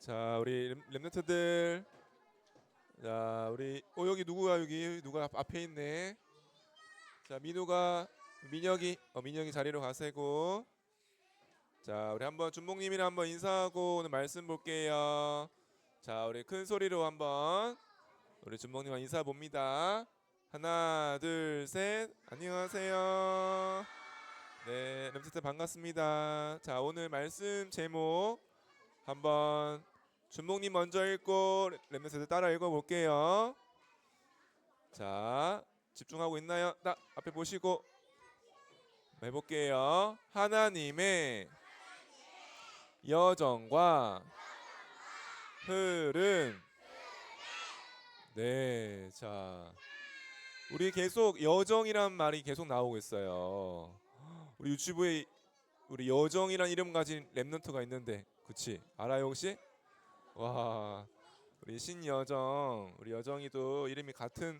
자, 우리 렘- 렘넌트들. 자, 우리 어 여기 누구야 여기 누가 앞, 앞에 있네. 자, 민우가 민혁이 어 민혁이 자리로 가세고. 자, 우리 한번 준목님이랑 한번 인사하고 오늘 말씀 볼게요. 자, 우리 큰 소리로 한번 우리 준목님 인사 봅니다. 하나, 둘, 셋. 안녕하세요. 네, 렘트트 반갑습니다. 자, 오늘 말씀 제목 한번 준목님 먼저 읽고 렘트트 따라 읽어볼게요. 자, 집중하고 있나요? 딱 앞에 보시고 해볼게요. 하나님의 여정과 흐름. 네, 자, 우리 계속 여정이란 말이 계속 나오고 있어요. 우리 유튜브에 우리 여정이란 이름 가진 랩런트가 있는데, 그치? 알아요 혹시? 와, 우리 신여정, 우리 여정이도 이름이 같은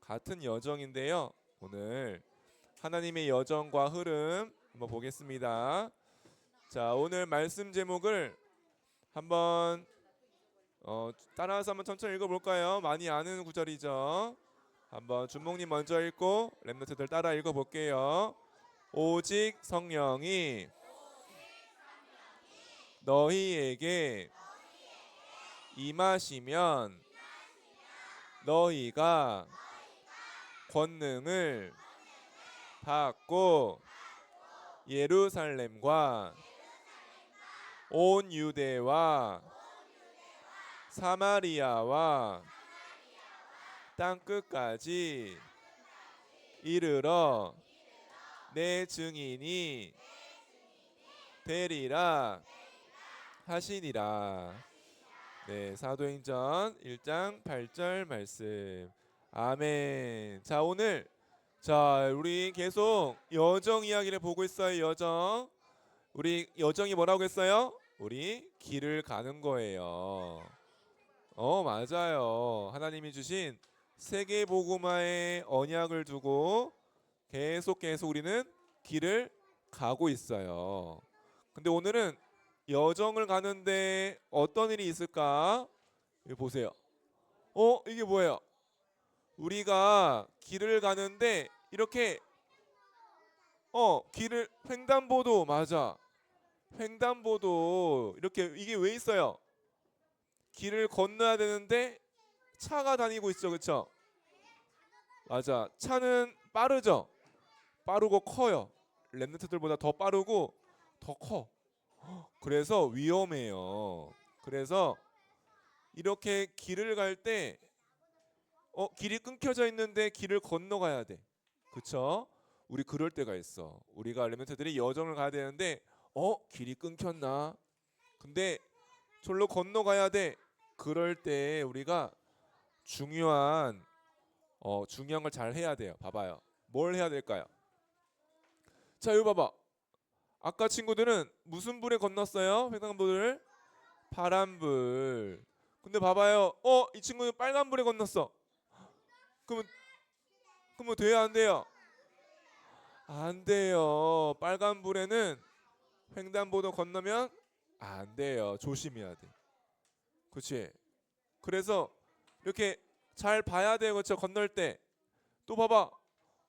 같은 여정인데요. 오늘 하나님의 여정과 흐름 한번 보겠습니다. 자, 오늘 말씀 제목을 한번 어, 따라서 한번 천천히 읽어볼까요? 많이 아는 구절이죠. 한번 준목님 먼저 읽고 랩노트들 따라 읽어볼게요. 오직 성령이 너희에게 임하시면 너희가 권능을 받고 예루살렘과 온 유대와 사마리아와 땅 끝까지 이르러 내 증인이 되리라 하시니라. 네, 사도행전 1장 8절 말씀. 아멘. 자, 오늘 자, 우리 계속 여정 이야기를 보고 있어요. 여정. 우리 여정이 뭐라고 했어요? 우리 길을 가는 거예요. 어, 맞아요. 하나님이 주신 세계 복음화의 언약을 두고 계속 계속 우리는 길을 가고 있어요. 근데 오늘은 여정을 가는데 어떤 일이 있을까? 여기 보세요. 어, 이게 뭐예요? 우리가 길을 가는데 이렇게 어, 길을 횡단보도 맞아. 횡단보도 이렇게 이게 왜 있어요? 길을 건너야 되는데 차가 다니고 있죠. 그렇죠? 맞아. 차는 빠르죠. 빠르고 커요. 랩런트들보다 더 빠르고 더 커. 그래서 위험해요. 그래서 이렇게 길을 갈 때 어, 길이 끊겨져 있는데 길을 건너가야 돼. 그쵸? 우리 그럴 때가 있어. 우리가 랩런트들이 여정을 가야 되는데 어, 길이 끊겼나? 근데 절로 건너가야 돼. 그럴 때 우리가 중요한 어, 중요한 걸 잘 해야 돼요. 봐봐요. 뭘 해야 될까요? 자, 이거 봐봐. 아까 친구들은 무슨 불에 건넜어요? 횡단보도를 파란 불. 근데 봐봐요. 어, 이 친구는 빨간 불에 건넜어. 그러면 그러면 돼요, 안 돼요? 안 돼요. 빨간 불에는 횡단보도 건너면 안 돼요. 조심해야 돼. 그렇지? 그래서 이렇게 잘 봐야 돼요. 그렇죠? 건널 때. 또 봐봐.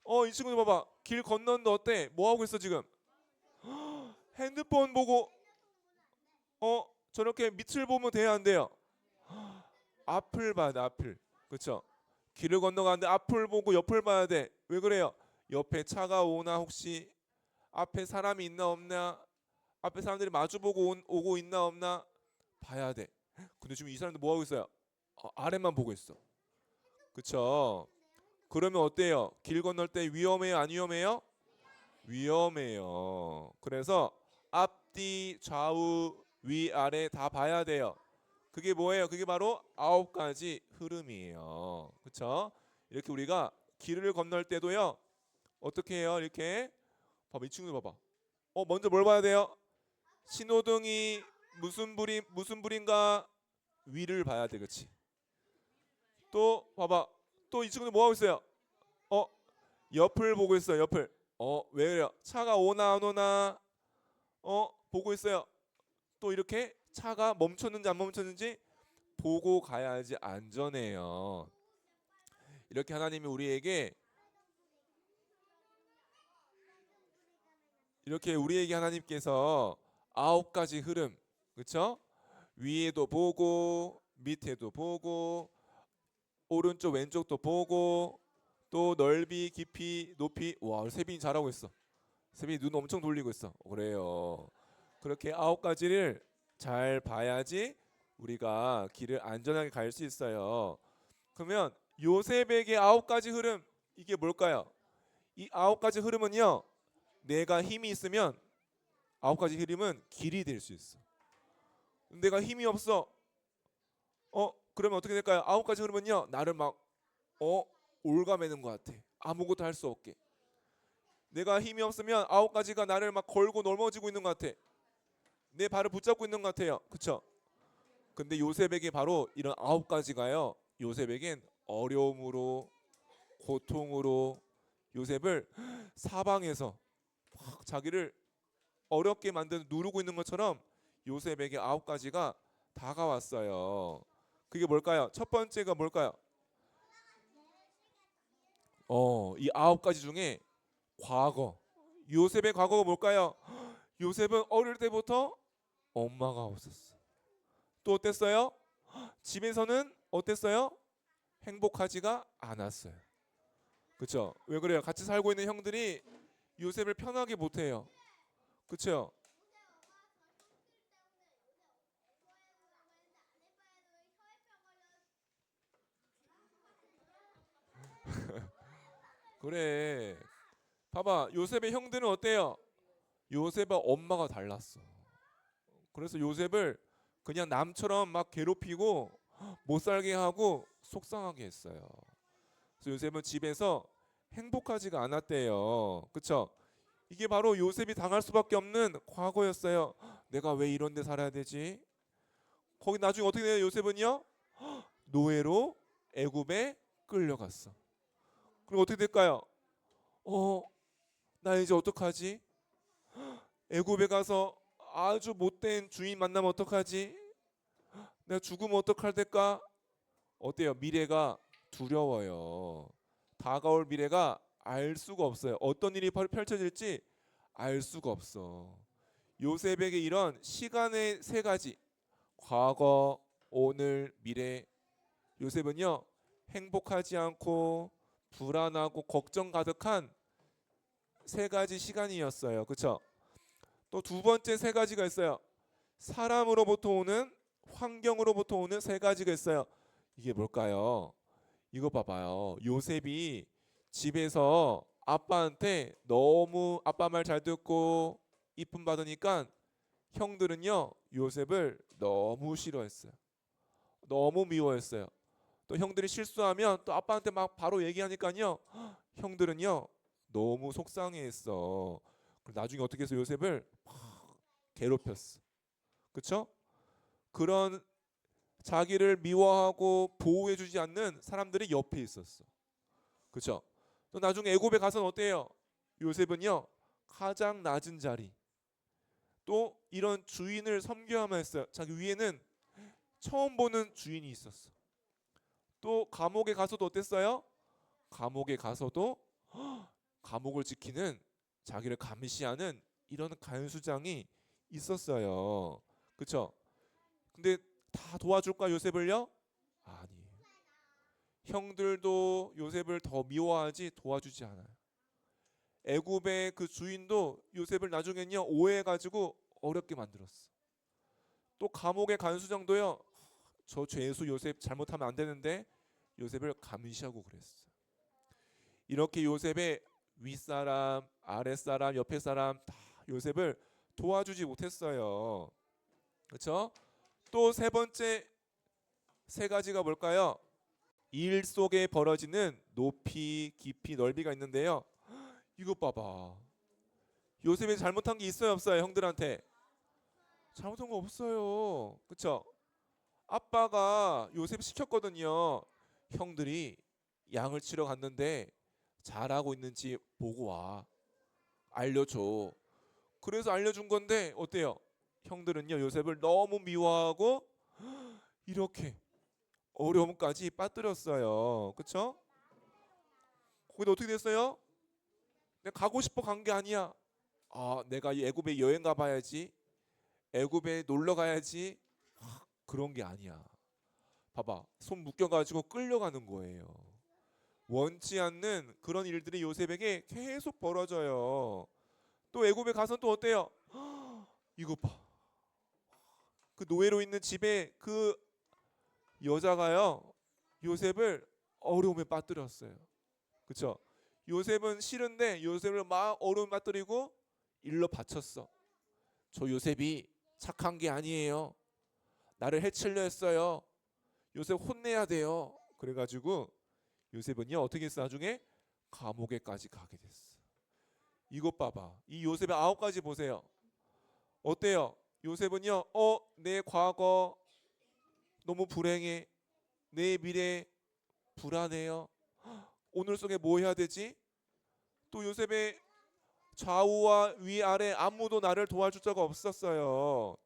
어, 이 친구들 봐봐. 길 건너는데 어때? 뭐 하고 있어, 지금? 핸드폰 보고 어 저렇게 밑을 보면 돼요 안 돼요? 앞을 봐야 돼 앞을 그렇죠? 길을 건너가는데 앞을 보고 옆을 봐야 돼 왜 그래요? 옆에 차가 오나 혹시 앞에 사람이 있나 없나 앞에 사람들이 마주보고 온- 오고 있나 없나 봐야 돼 근데 지금 이 사람들 뭐 하고 있어요? 어, 아래만 보고 있어 그렇죠? 그러면 어때요? 길 건널 때 위험해요 안 위험해요? 위험해요. 그래서 앞뒤 좌우 위 아래 다 봐야 돼요. 그게 뭐예요? 그게 바로 아홉 가지 흐름이에요. 그렇죠? 이렇게 우리가 길을 건널 때도요. 어떻게 해요? 이렇게 봐봐 이 친구들 봐봐. 어 먼저 뭘 봐야 돼요? 신호등이 무슨 불이 무슨 불인가 위를 봐야 돼, 그렇지? 또 봐봐. 또 이 친구들 뭐 하고 있어요? 어 옆을 보고 있어요. 옆을. 어, 왜 그래요? 차가 오나 안 오나 어, 보고 있어요. 또 이렇게 차가 멈췄는지 안 멈췄는지 보고 가야지 안전해요. 이렇게 하나님이 우리에게 이렇게 우리에게 하나님께서 아홉 가지 흐름, 그렇죠? 위에도 보고 밑에도 보고 오른쪽 왼쪽도 보고 또 넓이, 깊이, 높이 와 세빈이 잘하고 있어. 세빈이 눈 엄청 돌리고 있어. 그래요. 그렇게 아홉 가지를 잘 봐야지 우리가 길을 안전하게 갈 수 있어요. 그러면 요셉에게 아홉 가지 흐름 이게 뭘까요? 이 아홉 가지 흐름은요. 내가 힘이 있으면 아홉 가지 흐름은 길이 될 수 있어. 내가 힘이 없어. 어 그러면 어떻게 될까요? 아홉 가지 흐름은요. 나를 막 어 올가매는 것 같아. 아무것도 할 수 없게. 내가 힘이 없으면 아홉 가지가 나를 막 걸고 넘어지고 있는 것 같아. 내 발을 붙잡고 있는 것 같아요. 그쵸? 근데 요셉에게 바로 이런 아홉 가지가요. 요셉에겐 어려움으로 고통으로 요셉을 사방에서 막 자기를 어렵게 만드는 누르고 있는 것처럼 요셉에게 아홉 가지가 다가왔어요. 그게 뭘까요? 첫 번째가 뭘까요? 어, 이 아홉 가지 중에 과거. 요셉의 과거가 뭘까요? 요셉은 어릴 때부터 엄마가 없었어. 또 어땠어요? 집에서는 어땠어요? 행복하지가 않았어요. 그렇죠? 왜 그래요? 같이 살고 있는 형들이 요셉을 편하게 못 해요. 그렇죠? 그래. 봐봐. 요셉의 형들은 어때요? 요셉과 엄마가 달랐어. 그래서 요셉을 그냥 남처럼 막 괴롭히고 못 살게 하고 속상하게 했어요. 그래서 요셉은 집에서 행복하지가 않았대요. 그쵸? 이게 바로 요셉이 당할 수밖에 없는 과거였어요. 내가 왜 이런 데 살아야 되지? 거기 나중에 어떻게 돼요? 요셉은요? 노예로 애굽에 끌려갔어. 그리고 어떻게 될까요? 어, 나 이제 어떡하지? 애굽에 가서 아주 못된 주인 만나면 어떡하지? 내가 죽으면 어떡할 될까? 어때요? 미래가 두려워요. 다가올 미래가 알 수가 없어요. 어떤 일이 펼- 펼쳐질지 알 수가 없어. 요셉에게 이런 시간의 세 가지 과거, 오늘, 미래 요셉은요 행복하지 않고 불안하고 걱정 가득한 세 가지 시간이었어요. 그렇죠? 또 두 번째 세 가지가 있어요. 사람으로부터 오는 환경으로부터 오는 세 가지가 있어요. 이게 뭘까요? 이거 봐봐요. 요셉이 집에서 아빠한테 너무 아빠 말 잘 듣고 이쁨 받으니까 형들은요 요셉을 너무 싫어했어요. 너무 미워했어요. 또 형들이 실수하면 또 아빠한테 막 바로 얘기하니까요 형들은요 너무 속상해했어. 나중에 어떻게 해서 요셉을 막 괴롭혔어. 그쵸? 그런 자기를 미워하고 보호해주지 않는 사람들이 옆에 있었어. 그쵸? 또 나중에 애굽에 가서는 어때요? 요셉은요 가장 낮은 자리. 또 이런 주인을 섬겨야만 했어요. 자기 위에는 처음 보는 주인이 있었어. 또 감옥에 가서도 어땠어요? 감옥에 가서도 감옥을 지키는 자기를 감시하는 이런 간수장이 있었어요. 그렇죠? 근데 다 도와줄까 요셉을요? 아니에요. 형들도 요셉을 더 미워하지 도와주지 않아요. 애굽의 그 주인도 요셉을 나중엔요 오해해 가지고 어렵게 만들었어. 또 감옥의 간수장도요. 저 죄수 요셉 잘못하면 안 되는데 요셉을 감시하고 그랬어. 이렇게 요셉의 윗사람, 아랫사람, 옆에 사람 다 요셉을 도와주지 못했어요. 그렇죠? 또 세 번째 세 가지가 뭘까요? 일 속에 벌어지는 높이, 깊이, 넓이가 있는데요. 이것 봐봐. 요셉이 잘못한 게 있어요, 없어요, 형들한테? 잘못한 거 없어요. 그렇죠? 아빠가 요셉 시켰거든요. 형들이 양을 치러 갔는데 잘하고 있는지 보고 와. 알려줘. 그래서 알려준 건데 어때요? 형들은요 요셉을 너무 미워하고 이렇게 어려움까지 빠뜨렸어요. 그쵸? 거기다 어떻게 됐어요? 내가 가고 싶어 간 게 아니야. 아, 내가 이 애굽에 여행 가봐야지. 애굽에 놀러 가야지. 하, 그런 게 아니야. 봐봐, 손 묶여가지고 끌려가는 거예요. 원치 않는 그런 일들이 요셉에게 계속 벌어져요. 또 애굽에 가서 또 어때요? 이거 봐. 그 노예로 있는 집에 그 여자가요 요셉을 어려움에 빠뜨렸어요. 그렇죠? 요셉은 싫은데 요셉을 막 어려움에 빠뜨리고 일러 바쳤어. 저 요셉이 착한 게 아니에요. 나를 해치려 했어요. 요셉 혼내야 돼요. 그래가지고 요셉은요 어떻게 했어 나중에 감옥에까지 가게 됐어. 이것 봐봐. 이 요셉의 아홉 가지 보세요. 어때요? 요셉은요, 어, 내 과거 너무 불행해. 내 미래 불안해요. 오늘 속에 뭐 해야 되지? 또 요셉의 좌우와 위아래 아무도 나를 도와줄 자가 없었어요.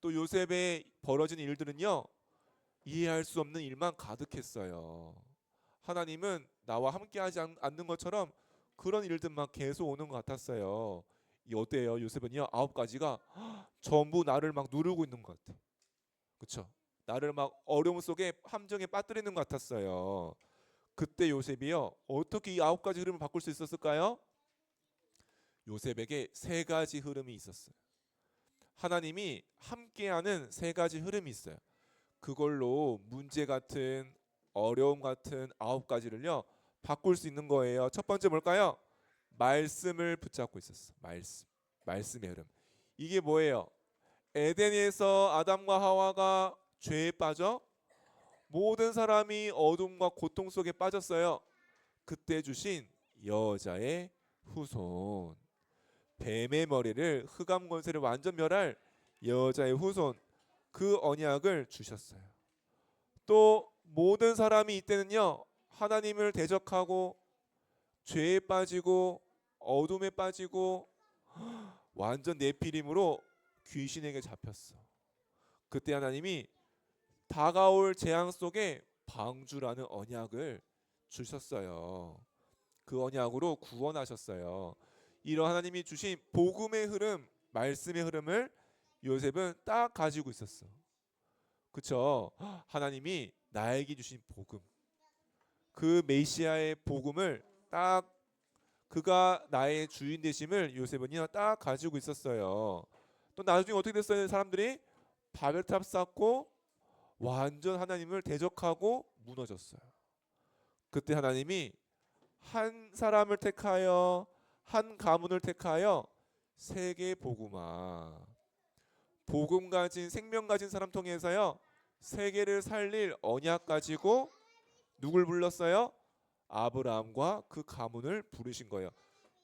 또 요셉의 벌어진 일들은요, 이해할 수 없는 일만 가득했어요. 하나님은 나와 함께하지 않- 않는 것처럼 그런 일들만 계속 오는 것 같았어요. 이 어때요? 요셉은요 아홉 가지가 전부 나를 막 누르고 있는 것 같아. 그렇죠? 나를 막 어려움 속에 함정에 빠뜨리는 것 같았어요. 그때 요셉이요 어떻게 이 아홉 가지 흐름을 바꿀 수 있었을까요? 요셉에게 세 가지 흐름이 있었어요. 하나님이 함께하는 세 가지 흐름이 있어요. 그걸로 문제 같은 어려움 같은 아홉 가지를요 바꿀 수 있는 거예요. 첫 번째 뭘까요? 말씀을 붙잡고 있었어. 말씀. 말씀의 흐름. 이게 뭐예요? 에덴에서 아담과 하와가 죄에 빠져 모든 사람이 어둠과 고통 속에 빠졌어요. 그때 주신 여자의 후손. 뱀의 머리를 흑암 권세를 완전 멸할 여자의 후손. 그 언약을 주셨어요. 또 모든 사람이 이때는요. 하나님을 대적하고 죄에 빠지고 어둠에 빠지고 완전 내피림으로 귀신에게 잡혔어. 그때 하나님이 다가올 재앙 속에 방주라는 언약을 주셨어요. 그 언약으로 구원하셨어요. 이런 하나님이 주신 복음의 흐름, 말씀의 흐름을 요셉은 딱 가지고 있었어. 그쵸? 하나님이 나에게 주신 복음, 그 메시아의 복음을 딱 그가 나의 주인 되심을 요셉은요 딱 가지고 있었어요. 또 나중에 어떻게 됐어요? 사람들이 바벨탑 쌓고 완전 하나님을 대적하고 무너졌어요. 그때 하나님이 한 사람을 택하여 한 가문을 택하여 세계 복음화 복음 가진 생명 가진 사람 통해서요 세계를 살릴 언약 가지고 누굴 불렀어요? 아브라함과 그 가문을 부르신 거예요.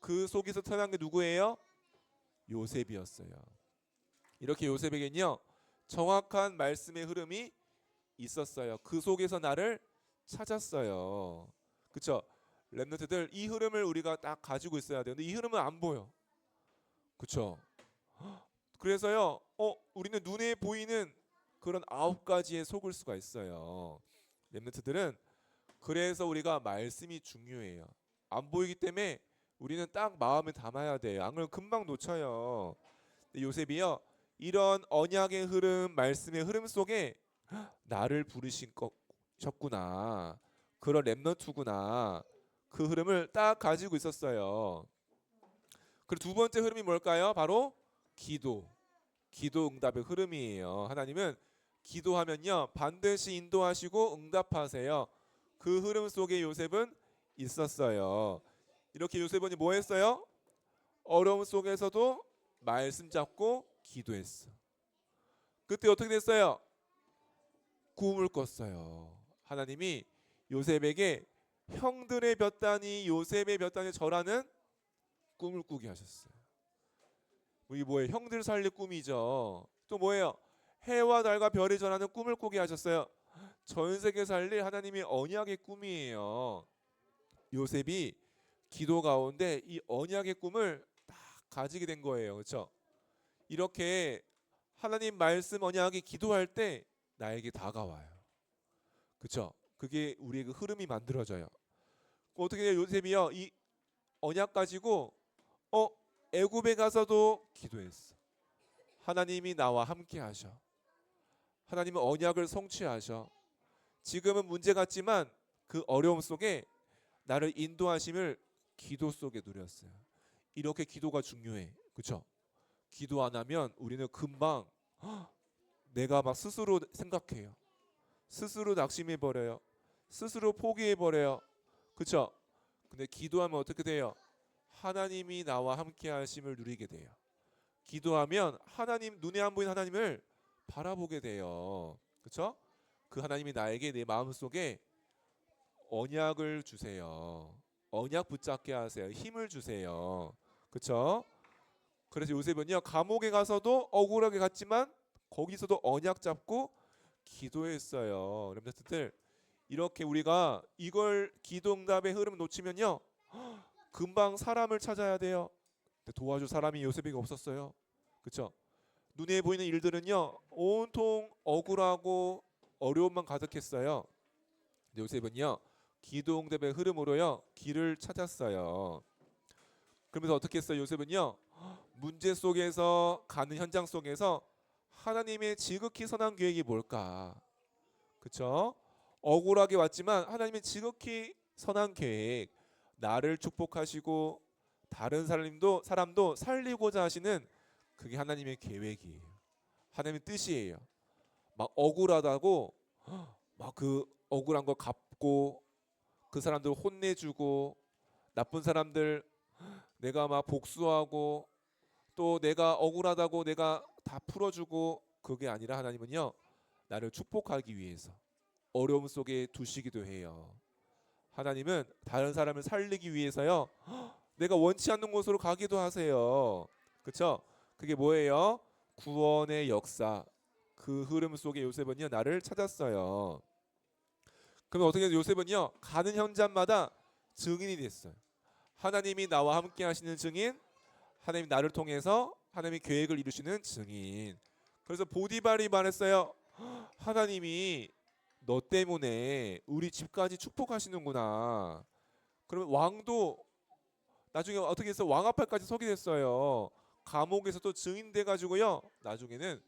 그 속에서 태어난 게 누구예요? 요셉이었어요. 이렇게 요셉에겐요 정확한 말씀의 흐름이 있었어요. 그 속에서 나를 찾았어요. 그쵸? 랩너트들 이 흐름을 우리가 딱 가지고 있어야. 근데 이 흐름은 안 보여. 그쵸? 그래서요, 어, 우리는 눈에 보이는 그런 아홉 가지에 속을 수가 있어요. 랩너트들은 그래서 우리가 말씀이 중요해요. 안 보이기 때문에 우리는 딱 마음에 담아야 돼요. 안 그러면 금방 놓쳐요. 요셉이요, 이런 언약의 흐름, 말씀의 흐름 속에 나를 부르신 것셨구나. 그런 랩너트구나. 그 흐름을 딱 가지고 있었어요. 그리고 두 번째 흐름이 뭘까요? 바로 기도. 기도 응답의 흐름이에요. 하나님은 기도하면요 반드시 인도하시고 응답하세요. 그 흐름 속에 요셉은 있었어요. 이렇게 요셉은 뭐 했어요? 어려움 속에서도 말씀 잡고 기도했어. 그때 어떻게 됐어요? 꿈을 꿨어요. 하나님이 요셉에게 형들의 몇 단이 요셉의 몇 단이 절하는 꿈을 꾸게 하셨어요. 이게 뭐예요? 형들 살릴 꿈이죠. 또 뭐예요? 해와 달과 별이 전하는 꿈을 꾸게 하셨어요. 전 세계 살릴 하나님의 언약의 꿈이에요. 요셉이 기도 가운데 이 언약의 꿈을 딱 가지게 된 거예요. 그렇죠? 이렇게 하나님 말씀 언약이 기도할 때 나에게 다가와요. 그렇죠? 그게 우리의 그 흐름이 만들어져요. 어떻게? 요셉이요 이 언약 가지고 어 애굽에 가서도 기도했어. 하나님이 나와 함께 하셔. 하나님은 언약을 성취하셔. 지금은 문제 같지만 그 어려움 속에 나를 인도하심을 기도 속에 누렸어요. 이렇게 기도가 중요해. 그렇죠? 기도 안 하면 우리는 금방 헉, 내가 막 스스로 생각해요. 스스로 낙심해 버려요. 스스로 포기해 버려요. 그렇죠? 근데 기도하면 어떻게 돼요? 하나님이 나와 함께 하심을 누리게 돼요. 기도하면 하나님 눈에 안 보이는 하나님을 바라보게 돼요. 그렇죠? 그 하나님이 나에게 내 마음속에 언약을 주세요. 언약 붙잡게 하세요. 힘을 주세요. 그렇죠? 그래서 요셉은요 감옥에 가서도 억울하게 갔지만 거기서도 언약 잡고 기도했어요. 여러분들 이렇게 우리가 이걸 기도응답의 흐름 놓치면요 금방 사람을 찾아야 돼요. 도와줄 사람이 요셉에게 없었어요. 그렇죠? 눈에 보이는 일들은요 온통 억울하고 어려움만 가득했어요. 요셉은요 기도 응답의 흐름으로요 길을 찾았어요. 그러면서 어떻게 했어요? 요셉은요 문제 속에서 가는 현장 속에서 하나님의 지극히 선한 계획이 뭘까? 그쵸? 억울하게 왔지만 하나님의 지극히 선한 계획, 나를 축복하시고 다른 사람도 사람도 살리고자 하시는 그게 하나님의 계획이에요. 하나님의 뜻이에요. 막 억울하다고 막 그 억울한 거 갚고 그 사람들 혼내주고 나쁜 사람들 내가 막 복수하고 또 내가 억울하다고 내가 다 풀어주고 그게 아니라 하나님은요 나를 축복하기 위해서 어려움 속에 두시기도 해요. 하나님은 다른 사람을 살리기 위해서요 내가 원치 않는 곳으로 가기도 하세요. 그렇죠? 그게 뭐예요? 구원의 역사. 그 흐름 속에 요셉은요 나를 찾았어요. 그럼 어떻게 요셉은요 가는 현장마다 증인이 됐어요. 하나님이 나와 함께 하시는 증인, 하나님 나를 통해서 하나님의 계획을 이루시는 증인. 그래서 보디발이 말했어요. 하나님이 너 때문에 우리 집까지 축복하시는구나. 그러면 왕도 나중에 어떻게 해서 왕 앞에까지 서게 됐어요. 감옥에서 또 증인돼 가지고요. 나중에는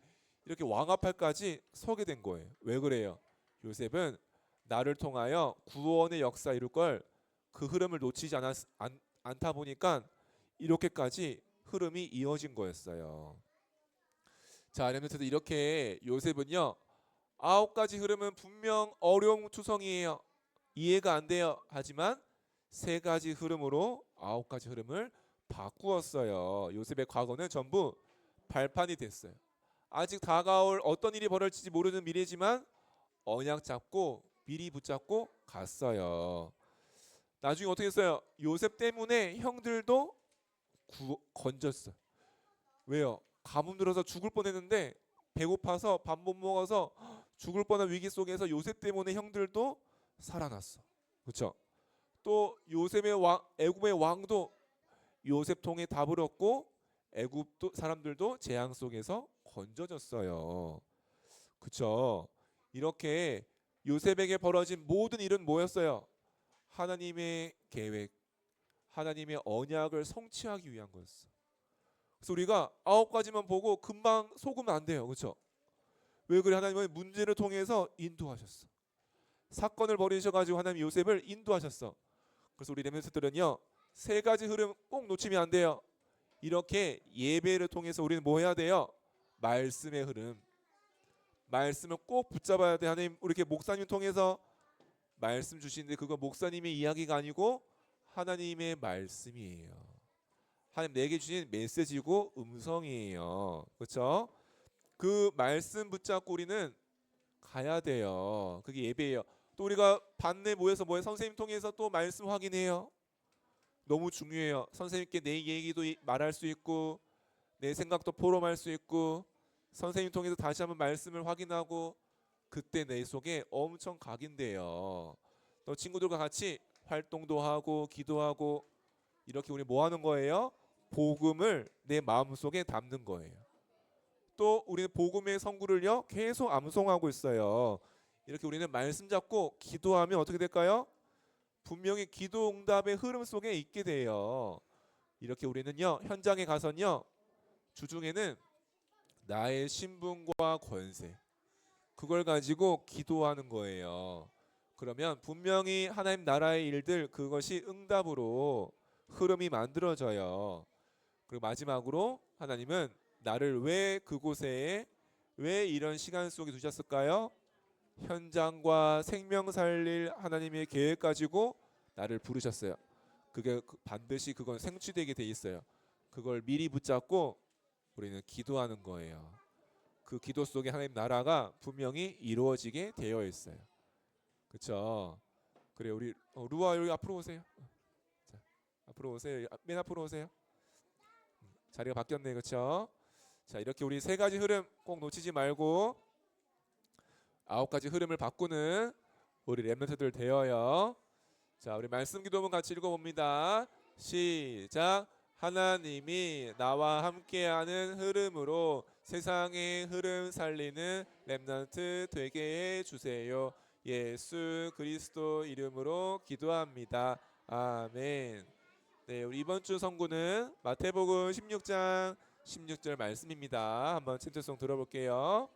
이렇게 왕 앞에까지 서게 된 거예요. 왜 그래요? 요셉은 나를 통하여 구원의 역사 이룰 걸 그 흐름을 놓치지 않았, 않, 않다 보니까 이렇게까지 흐름이 이어진 거였어요. 자, 여러분들 이렇게 요셉은요. 아홉 가지 흐름은 분명 어려움 투성이에요. 이해가 안 돼요. 하지만 세 가지 흐름으로 아홉 가지 흐름을 바꾸었어요. 요셉의 과거는 전부 발판이 됐어요. 아직 다가올 어떤 일이 벌어질지 모르는 미래지만 언약 잡고 미리 붙잡고 갔어요. 나중에 어떻게 했어요? 요셉 때문에 형들도 구, 건졌어. 왜요? 가뭄 들어서 죽을 뻔했는데 배고파서 밥 못 먹어서 죽을 뻔한 위기 속에서 요셉 때문에 형들도 살아났어. 그렇죠? 또 요셉의 왕 애굽의 왕도 요셉 통해 답을 얻고 애굽 사람들도 재앙 속에서 건져졌어요. 그렇죠? 이렇게 요셉에게 벌어진 모든 일은 뭐였어요? 하나님의 계획, 하나님의 언약을 성취하기 위한 거였어. 그래서 우리가 아홉 가지만 보고 금방 속으면 안 돼요. 그렇죠? 왜 그래? 하나님은 문제를 통해서 인도하셨어. 사건을 벌이셔 가지고 하나님 요셉을 인도하셨어. 그래서 우리 레멘스들은요. 세 가지 흐름 꼭 놓치면 안 돼요. 이렇게 예배를 통해서 우리는 뭐 해야 돼요? 말씀의 흐름. 말씀을 꼭 붙잡아야 돼. 하나님 이렇게 목사님 통해서 말씀 주시는데 그거 목사님의 이야기가 아니고 하나님의 말씀이에요. 하나님 내게 주신 메시지고 음성이에요. 그렇죠? 그 말씀 붙잡고 우리는 가야 돼요. 그게 예배예요. 또 우리가 반내 모여서 뭐해 선생님 통해서 또 말씀 확인해요. 너무 중요해요. 선생님께 내 얘기도 말할 수 있고 내 생각도 포럼할 수 있고 선생님 통해서 다시 한번 말씀을 확인하고 그때 내 속에 엄청 각인돼요. 또 친구들과 같이 활동도 하고 기도하고 이렇게 우리 뭐 하는 거예요? 복음을 내 마음 속에 담는 거예요. 또 우리는 복음의 성구를요 계속 암송하고 있어요. 이렇게 우리는 말씀 잡고 기도하면 어떻게 될까요? 분명히 기도 응답의 흐름 속에 있게 돼요. 이렇게 우리는요 현장에 가서는요 주중에는 나의 신분과 권세 그걸 가지고 기도하는 거예요. 그러면 분명히 하나님 나라의 일들 그것이 응답으로 흐름이 만들어져요. 그리고 마지막으로 하나님은 나를 왜 그곳에 왜 이런 시간 속에 두셨을까요? 현장과 생명 살릴 하나님의 계획 가지고 나를 부르셨어요. 그게 그- 반드시 그건 생취되게 돼 있어요. 그걸 미리 붙잡고 우리는 기도하는 거예요. 그 기도 속에 하나님 나라가 분명히 이루어지게 되어 있어요. 그렇죠? 그래 우리 어, 루아 여기 앞으로 오세요. 자, 앞으로 오세요. 아, 맨 앞으로 오세요. 음, 자리가 바뀌었네, 그렇죠? 자 이렇게 우리 세 가지 흐름 꼭 놓치지 말고 아홉 가지 흐름을 바꾸는 우리 랩런트들 되어요. 자 우리 말씀 기도문 같이 읽어봅니다. 시작. 하나님이 나와 함께하는 흐름으로 세상의 흐름 살리는 랩런트 되게 해 주세요. 예수 그리스도 이름으로 기도합니다. 아멘. 네, 우리 이번 주 성구는 마태복음 16장 16절 말씀입니다. 한번 챈트송 들어볼게요.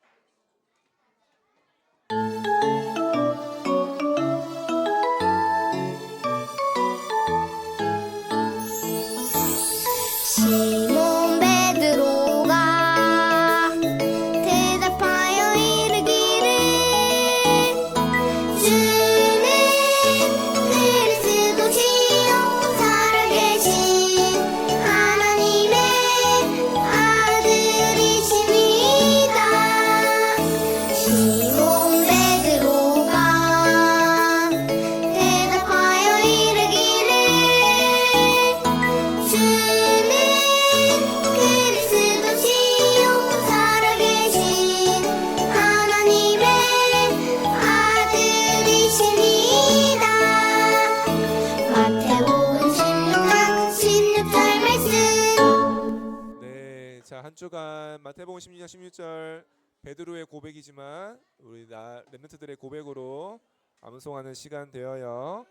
마태복음 16장 16절 베드로의 고백이지만 우리 나 렘넌트들의 고백으로 암송하는 시간 되어요.